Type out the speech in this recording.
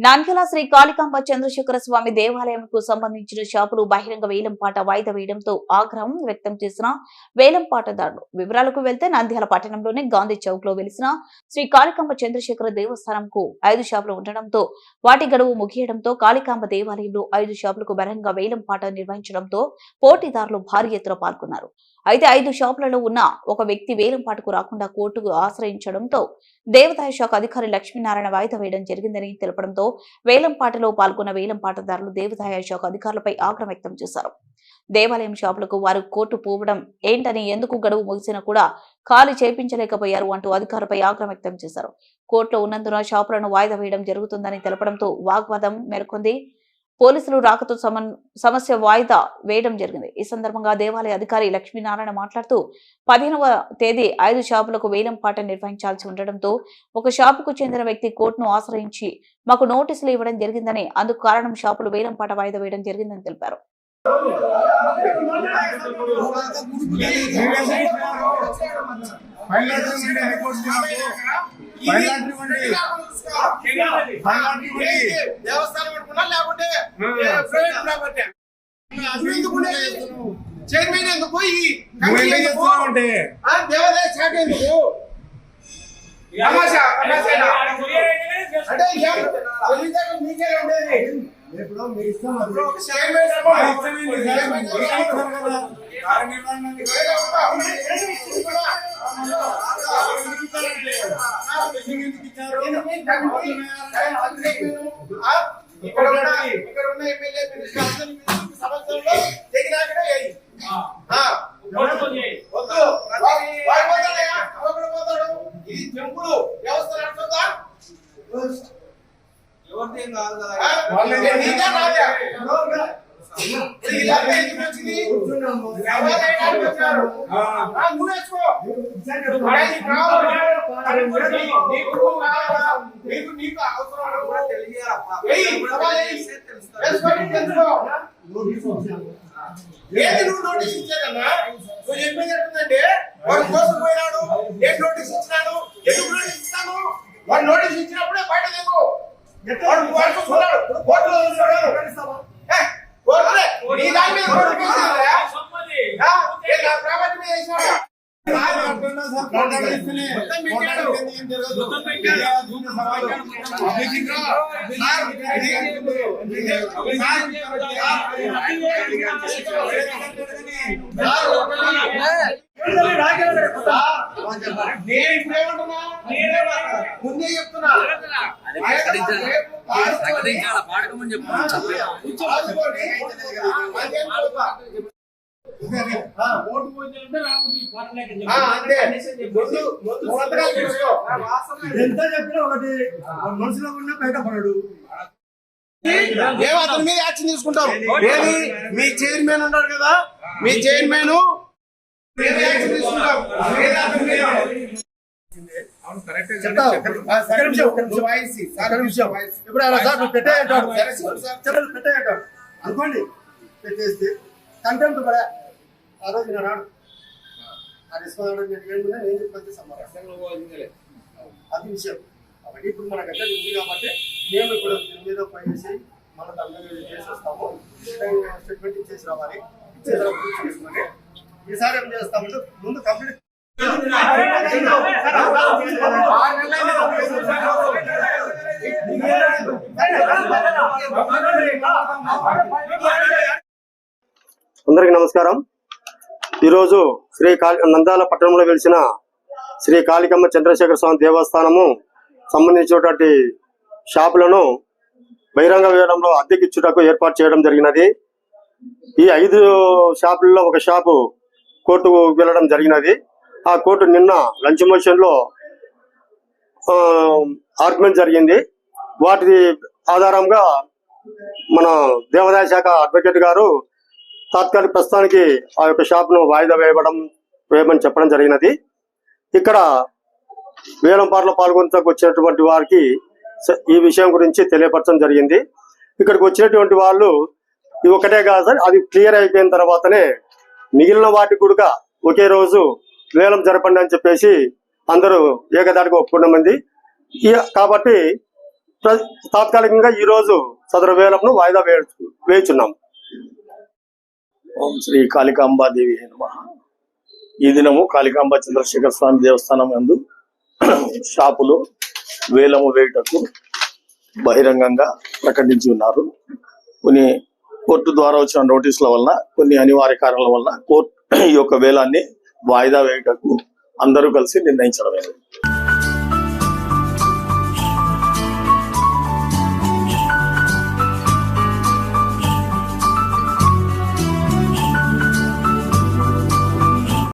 నాన్కెల శ్రీ కాళికాంబ చంద్రశేఖర స్వామి దేవాలయంకు సంబంధించిన షాపులు బహిరంగ వేలంపాట వాయిదా వేయడంతో ఆగ్రహం వ్యక్తం చేసిన వేలంపాటదారులు వివరాలకు వెళ్తే నంద్యాల పట్టణంలోని గాంధీ చౌక్లో వెలిసిన శ్రీ కాళికాంబ చంద్రశేఖర దేవస్థానంకు ఐదు షాపులు ఉండడంతో వాటి గడువు ముగియడంతో కాళికాంబ దేవాలయంలో ఐదు షాపులకు బహిరంగ వేలంపాట నిర్వహించడంతో పోటీదారులు భారీ ఎత్తున పాల్గొన్నారు. అయితే ఐదు షాపులలో ఉన్న ఒక వ్యక్తి వేలంపాటకు రాకుండా కోర్టుకు ఆశ్రయించడంతో దేవాదాయ శాఖ అధికారి లక్ష్మీనారాయణ వాయిదా వేయడం జరిగిందని తెలపడంతో వేలంపాటలో పాల్గొన్న వేలంపాటదారులు దేవాదాయ శాఖ అధికారులపై ఆగ్రహం వ్యక్తం చేశారు. దేవాలయం షాపులకు వారు కోర్టు పోవడం ఏంటని ఎందుకు గడువు ముగిసినా కూడా ఖాళీ చేపించలేకపోయారు అంటూ అధికారులపై ఆగ్రహం వ్యక్తం చేశారు. కోర్టులో ఉన్నందున షాపులను వాయిదా వేయడం జరుగుతుందని తెలపడంతో వాగ్వాదం మేరకొంది పోలీసులు రాకతో సమన్ సమస్య వాయిదా వేయడం జరిగింది. ఈ సందర్భంగా దేవాలయ అధికారి లక్ష్మీనారాయణ మాట్లాడుతూ పదిహేనవ తేదీ ఐదు షాపులకు వేలం పాట నిర్వహించాల్సి ఉండడంతో ఒక షాపుకు చెందిన వ్యక్తి కోర్టును ఆశ్రయించి మాకు నోటీసులు ఇవ్వడం జరిగిందని అందుకు కారణం షాపులు వేలం పాట వాయిదా వేయడం జరిగిందని తెలిపారు. దేవస్థానం అనుకున్నా లేకుంటే ప్రైవేట్ ప్రాపర్టీ చైర్మన్ ఎందుకు ఈ శాఖ ఎందుకు అంటే మీకే ఉండేది ఇప్పుడు ఇక్కడ ఉన్న ఇక్కడ ఉన్న ఎమ్మెల్యే సంవత్సరంలో వద్దు పోతాడు? వ్యవస్థ నడుస్తుందా? నీకు నీకు అవసరం తెలుసుకో. నువ్వు నోటీస్ ఇచ్చేదన్నా నువ్వు చెప్పేది ఎట్టుందంటే వాడు కోసం పోయినాడు ఏం నోటీస్ ఇచ్చినాడు ఎందుకు నోటీస్ ఇస్తాను వాడు నోటీస్ ఇచ్చినప్పుడే బయట లేవు వాడు వాడు చూస్తున్నాడు కోర్టులో చూస్తున్నాడు ఏ, కోర్టులే నీ దాని మీద కోర్టు కేసు ఉందా? ఆ, ఏ నా ప్రాపర్టీ మీద వేసినాడా? నేను ఇప్పుడు ఏమంటున్నా? ముందే చెప్తున్నా ప్రకటించాలా పాడకమని చెప్పు ఎంత చెప్పినా ఒకటి. మనసులో ఉన్న బయటపడడు ఏమో అతని మీద యాక్షన్ తీసుకుంటాం ఏది? మీ చైర్మన్ ఉన్నాడు కదా. మీ చైర్మన్ యాక్షన్ తీసుకుంటాం పెట్టేయంటాడు అనుకోండి పెట్టేస్తే కంటెంట్ కూడా ఆ రోజు నేను రాడు ఆ నేను ఏమున్నా నేను చెప్పి అది విషయం. కాబట్టి ఇప్పుడు మనకు ఎక్కడ ఉంది కాబట్టి మేము ఇప్పుడు దీని మీద పై చేసి మన వస్తాము స్టేట్మెంట్ ఇచ్చేసి రావాలి. ఇచ్చేసి చేసుకొని ఈసారి ఏం చేస్తామంటే ముందు కంప్లీట్ అందరికీ నమస్కారం. ఈరోజు శ్రీ కాళి నందాల పట్టణంలో వెలిసిన శ్రీ కాళికమ్మ చంద్రశేఖర స్వామి దేవస్థానము సంబంధించినటువంటి షాపులను బహిరంగ వేలంలో అద్దెకిచ్చుటకు ఏర్పాటు చేయడం జరిగినది. ఈ ఐదు షాపుల్లో ఒక షాపు కోర్టుకు వెళ్ళడం జరిగినది. ఆ కోర్టు నిన్న లంచ్ మోషన్లో ఆర్గ్యుమెంట్ జరిగింది. వాటి ఆధారంగా మన దేవాదాయ శాఖ అడ్వకేట్ గారు తాత్కాలిక ప్రస్తుతానికి ఆ యొక్క షాప్ను వాయిదా వేయడం వేయమని చెప్పడం జరిగినది. ఇక్కడ వేలం పాటలో పాల్గొనడానికి వచ్చినటువంటి వారికి ఈ విషయం గురించి తెలియపరచడం జరిగింది. ఇక్కడికి వచ్చినటువంటి వాళ్ళు ఇది ఒకటే కాదు సార్ అది క్లియర్ అయిపోయిన తర్వాతనే మిగిలిన వాటికి కూడా ఒకే రోజు వేలం జరపండి అని చెప్పేసి అందరూ ఏకదాటిగా ఒప్పుకున్న మంది. కాబట్టి తాత్కాలికంగా ఈ రోజు సదరు వేలంను వాయిదా వేయ వేయుచున్నాం. ఓం శ్రీ కాళికాంబాదేవి నమ. ఈ దినము కాళికాంబ చంద్రశేఖర స్వామి దేవస్థానం నందు షాపులు వేలము వేయుటకు బహిరంగంగా ప్రకటించి ఉన్నారు. కొన్ని కోర్టు ద్వారా వచ్చిన నోటీసుల వలన కొన్ని అనివార్య కారణాల వలన కోర్టు ఈ యొక్క వేలాన్ని వాయిదా వేయుటకు అందరూ కలిసి నిర్ణయించడమైనది